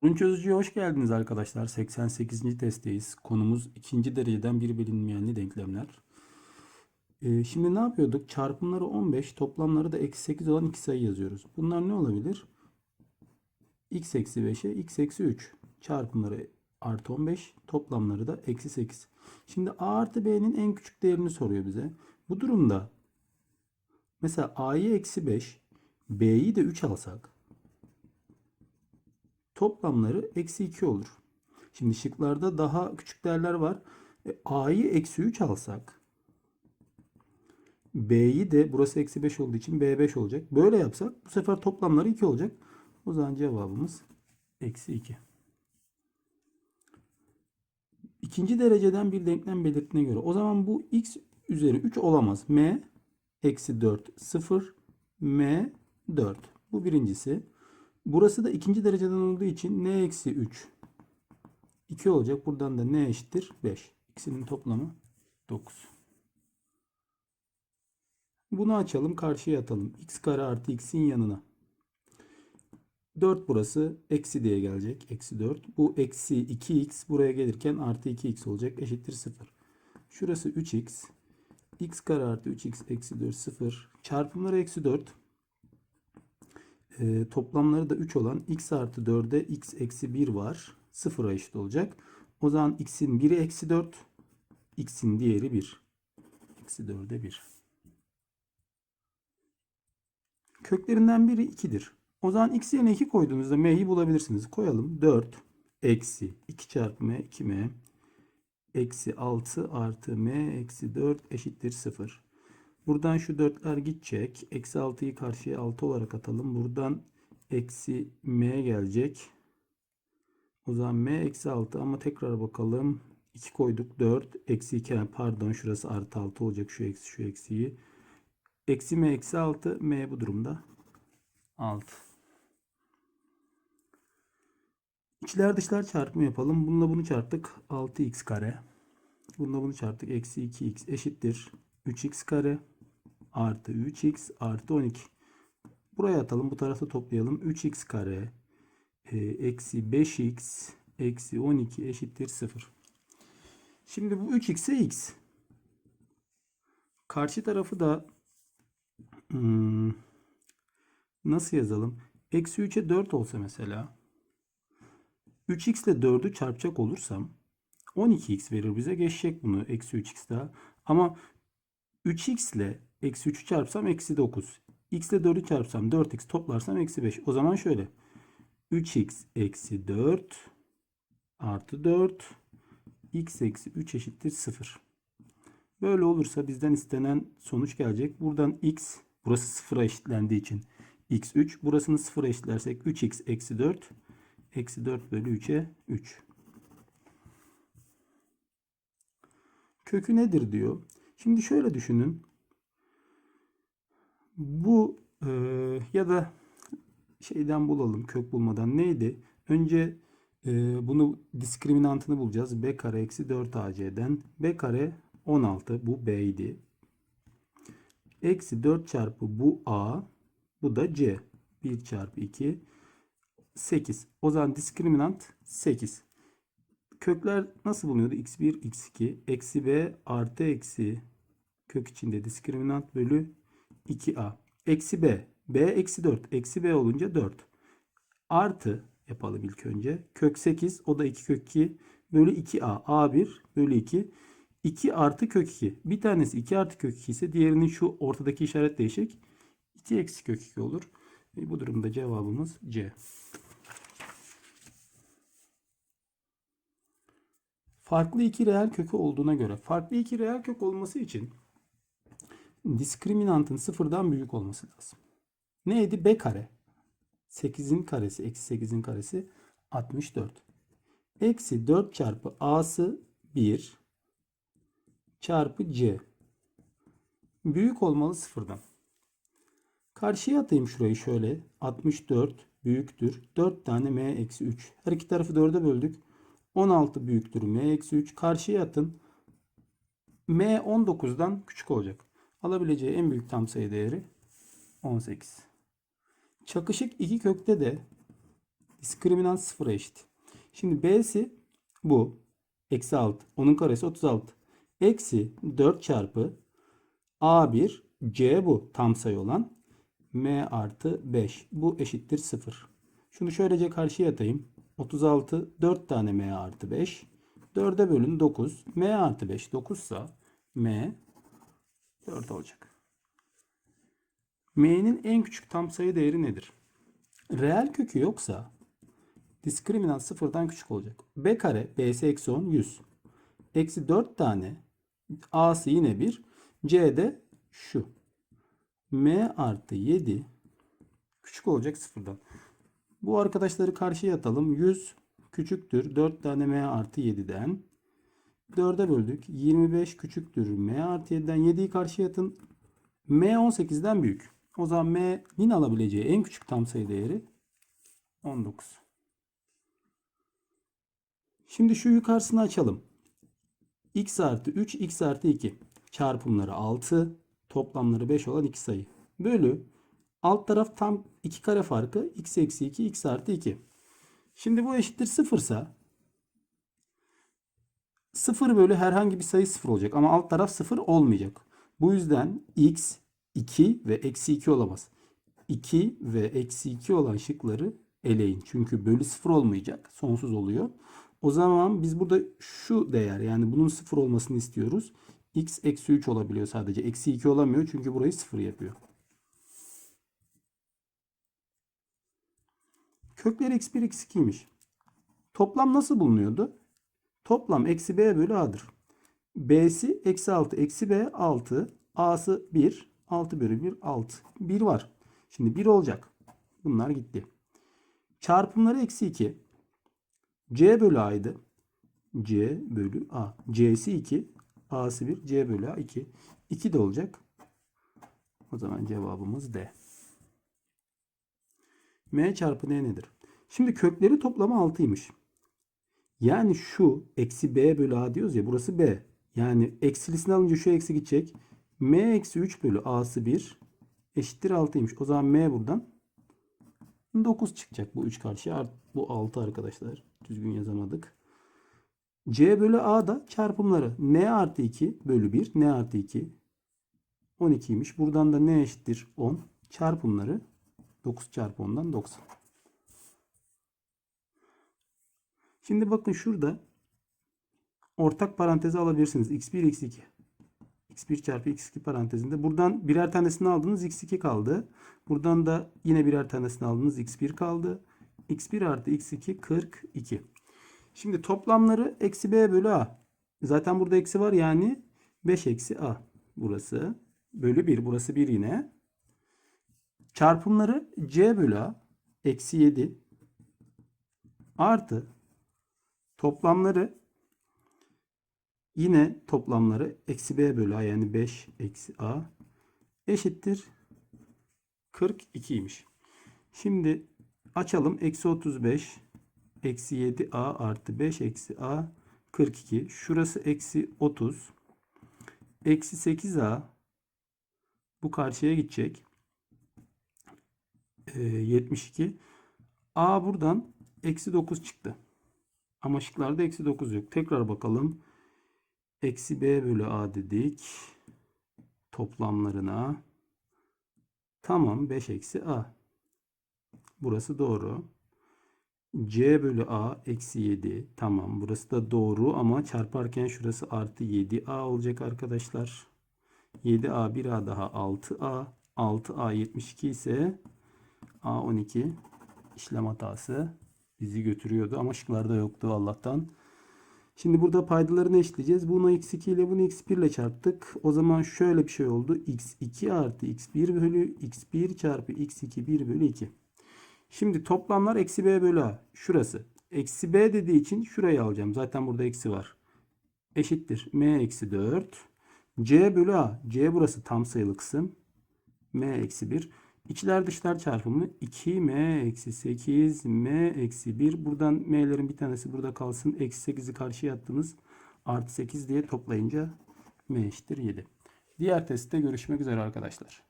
Sorun çözücüye hoş geldiniz arkadaşlar. 88. testteyiz. Konumuz ikinci dereceden bir bilinmeyenli denklemler. Ee, şimdi ne yapıyorduk? Çarpımları 15, toplamları da eksi 8 olan iki sayı yazıyoruz. Bunlar ne olabilir? x eksi 5'e x eksi 3. Çarpımları artı 15, toplamları da eksi 8. Şimdi a artı b'nin en küçük değerini soruyor bize. Bu durumda mesela a'yı eksi 5, b'yi de 3 alsak toplamları eksi 2 olur. Şimdi şıklarda daha küçük değerler var. E, A'yı eksi 3 alsak B'yi de burası eksi 5 olduğu için B5 olacak. Böyle yapsak bu sefer toplamları 2 olacak. O zaman cevabımız eksi 2. İkinci dereceden bir denklem belirtine göre. O zaman bu x üzeri 3 olamaz. M eksi 4 0 M 4. Bu birincisi. Burası da ikinci dereceden olduğu için n eksi 3 2 olacak. Buradan da n eşittir 5. İkisinin toplamı 9. Bunu açalım. Karşıya atalım. x kare artı x'in yanına. 4 burası. Eksi diye gelecek. Eksi 4. Bu eksi 2x buraya gelirken artı 2x olacak. Eşittir 0. Şurası 3x. x kare artı 3x eksi 4 0. Çarpımları eksi 4 e, toplamları da 3 olan x artı 4'e x eksi 1 var. 0'a eşit olacak. O zaman x'in biri eksi 4. x'in diğeri 1. Eksi 4'e 1. Köklerinden biri 2'dir. O zaman x yerine 2 koyduğunuzda m'yi bulabilirsiniz. Koyalım. 4 eksi 2 çarpı m 2m eksi 6 artı m eksi 4 eşittir 0. Buradan şu 4'ler gidecek. Eksi 6'yı karşıya 6 olarak atalım. Buradan eksi m gelecek. O zaman m eksi 6 ama tekrar bakalım. 2 koyduk 4. Eksi 2 pardon şurası artı 6 olacak. Şu eksi şu eksiyi. Eksi m eksi 6 m bu durumda 6. İçler dışlar çarpımı yapalım. Bununla bunu çarptık. 6x kare. Bununla bunu çarptık. Eksi 2x eşittir. 3x kare artı 3x artı 12. Buraya atalım. Bu tarafta toplayalım. 3x kare e, eksi 5x eksi 12 eşittir 0. Şimdi bu 3x'e x. Karşı tarafı da hmm, nasıl yazalım? Eksi 3'e 4 olsa mesela 3x ile 4'ü çarpacak olursam 12x verir bize. Geçecek bunu. Eksi 3x daha. Ama 3x ile eksi 3'ü çarpsam eksi 9. x ile 4'ü çarpsam 4x toplarsam eksi 5. O zaman şöyle. 3x eksi 4 artı 4 x eksi 3 eşittir 0. Böyle olursa bizden istenen sonuç gelecek. Buradan x burası 0'a eşitlendiği için x 3. Burasını 0'a eşitlersek 3x eksi 4 eksi 4 bölü 3'e 3. Kökü nedir diyor. Şimdi şöyle düşünün. Bu e, ya da şeyden bulalım kök bulmadan neydi? Önce e, bunu diskriminantını bulacağız. b kare eksi 4ac'den. b kare 16 bu b idi. Eksi 4 çarpı bu a bu da c. 1 çarpı 2 8. O zaman diskriminant 8. Kökler nasıl bulunuyordu? x1, x2, eksi b artı eksi kök içinde diskriminant bölü 2a. Eksi b. b eksi 4. Eksi b olunca 4. Artı yapalım ilk önce. Kök 8 o da 2 kök 2 bölü 2a. a1 bölü 2. 2 artı kök 2. Bir tanesi 2 artı kök 2 ise diğerinin şu ortadaki işaret değişik. 2 eksi kök 2 olur. E bu durumda cevabımız C. Farklı iki reel kökü olduğuna göre farklı iki reel kök olması için diskriminantın sıfırdan büyük olması lazım. Neydi? B kare. 8'in karesi eksi 8'in karesi 64. Eksi 4 çarpı A'sı 1 çarpı C. Büyük olmalı sıfırdan. Karşıya atayım şurayı şöyle. 64 büyüktür. 4 tane M eksi 3. Her iki tarafı 4'e böldük. 16 büyüktür M eksi 3. Karşıya atın. M 19'dan küçük olacak. Alabileceği en büyük tam sayı değeri 18. Çakışık iki kökte de Diskriminant sıfıra eşit. Şimdi B'si bu. Eksi 6. Onun karesi 36. Eksi 4 çarpı A1 C bu tam sayı olan M artı 5. Bu eşittir 0. Şunu şöylece karşıya atayım. 36 4 tane M artı 5. 4'e bölün 9. M artı 5 9 ise M 4 olacak. M'nin en küçük tam sayı değeri nedir? Reel kökü yoksa diskriminant sıfırdan küçük olacak. B kare B'si eksi 10 100. Eksi 4 tane A'sı yine 1. C'de şu. M artı 7 küçük olacak sıfırdan. Bu arkadaşları karşıya atalım. 100 küçüktür 4 tane M artı 7'den. 4'e böldük. 25 küçüktür M artı 7'den. 7'yi karşıya atın. M 18'den büyük. O zaman M'nin alabileceği en küçük tam sayı değeri 19. Şimdi şu yukarısını açalım. x artı 3, x artı 2. Çarpımları 6, toplamları 5 olan iki sayı. Bölü alt taraf tam 2 kare farkı x eksi 2, x artı 2. Şimdi bu eşittir 0 ise 0 bölü herhangi bir sayı 0 olacak ama alt taraf 0 olmayacak. Bu yüzden x 2 ve eksi 2 olamaz. 2 ve eksi 2 olan şıkları eleyin. Çünkü bölü 0 olmayacak. Sonsuz oluyor. O zaman biz burada şu değer yani bunun 0 olmasını istiyoruz. x eksi 3 olabiliyor sadece. Eksi 2 olamıyor çünkü burayı 0 yapıyor. Kökleri x1 x2'ymiş. Toplam nasıl bulunuyordu? Toplam eksi b bölü a'dır. b'si eksi 6 eksi b 6 a'sı 1 6 bölü 1 6 1 var. Şimdi 1 olacak. Bunlar gitti. Çarpımları eksi 2 c bölü a'ydı. c bölü a. c'si 2 a'sı 1 c bölü a 2 2 de olacak. O zaman cevabımız D. M çarpı N nedir? Şimdi kökleri toplamı 6'ymış. Yani şu eksi B bölü A diyoruz ya burası B. Yani eksilisini alınca şu eksi gidecek. M eksi 3 bölü A'sı 1 eşittir 6'ymış. O zaman M buradan 9 çıkacak. Bu 3 karşıya bu 6 arkadaşlar. Düzgün yazamadık. C bölü A da çarpımları. N artı 2 bölü 1. N artı 2 12'ymiş. Buradan da N eşittir 10. Çarpımları 9 çarpı 10'dan 90. Şimdi bakın şurada ortak parantezi alabilirsiniz. x1 x2. x1 çarpı x2 parantezinde. Buradan birer tanesini aldınız x2 kaldı. Buradan da yine birer tanesini aldınız x1 kaldı. x1 artı x2 42. Şimdi toplamları eksi b bölü a. Zaten burada eksi var yani 5 eksi a. Burası bölü 1. Burası 1 yine. Çarpımları c bölü a eksi 7 artı toplamları yine toplamları eksi b bölü a yani 5 eksi a eşittir 42'ymiş. Şimdi açalım. Eksi 35 eksi 7 a artı 5 eksi a 42. Şurası eksi 30. Eksi 8 a bu karşıya gidecek. 72. A buradan eksi 9 çıktı. Ama şıklarda eksi 9 yok. Tekrar bakalım. Eksi B bölü A dedik. Toplamlarına. Tamam 5 eksi A. Burası doğru. C bölü A eksi 7. Tamam burası da doğru ama çarparken şurası artı 7A olacak arkadaşlar. 7A 1A daha 6A. 6A 72 ise A12 işlem hatası bizi götürüyordu ama şıklarda yoktu Allah'tan. Şimdi burada paydalarını eşitleyeceğiz. Bunu x2 ile bunu x1 ile çarptık. O zaman şöyle bir şey oldu. x2 artı x1 bölü x1 çarpı x2 1 bölü 2. Şimdi toplamlar eksi b bölü a. Şurası. Eksi b dediği için şurayı alacağım. Zaten burada eksi var. Eşittir. m eksi 4. c bölü a. c burası tam sayılı kısım. m eksi 1. İçler dışlar çarpımı 2m eksi 8 m eksi 1. Buradan m'lerin bir tanesi burada kalsın. Eksi 8'i karşıya attınız. Artı 8 diye toplayınca m eşittir 7. Diğer testte görüşmek üzere arkadaşlar.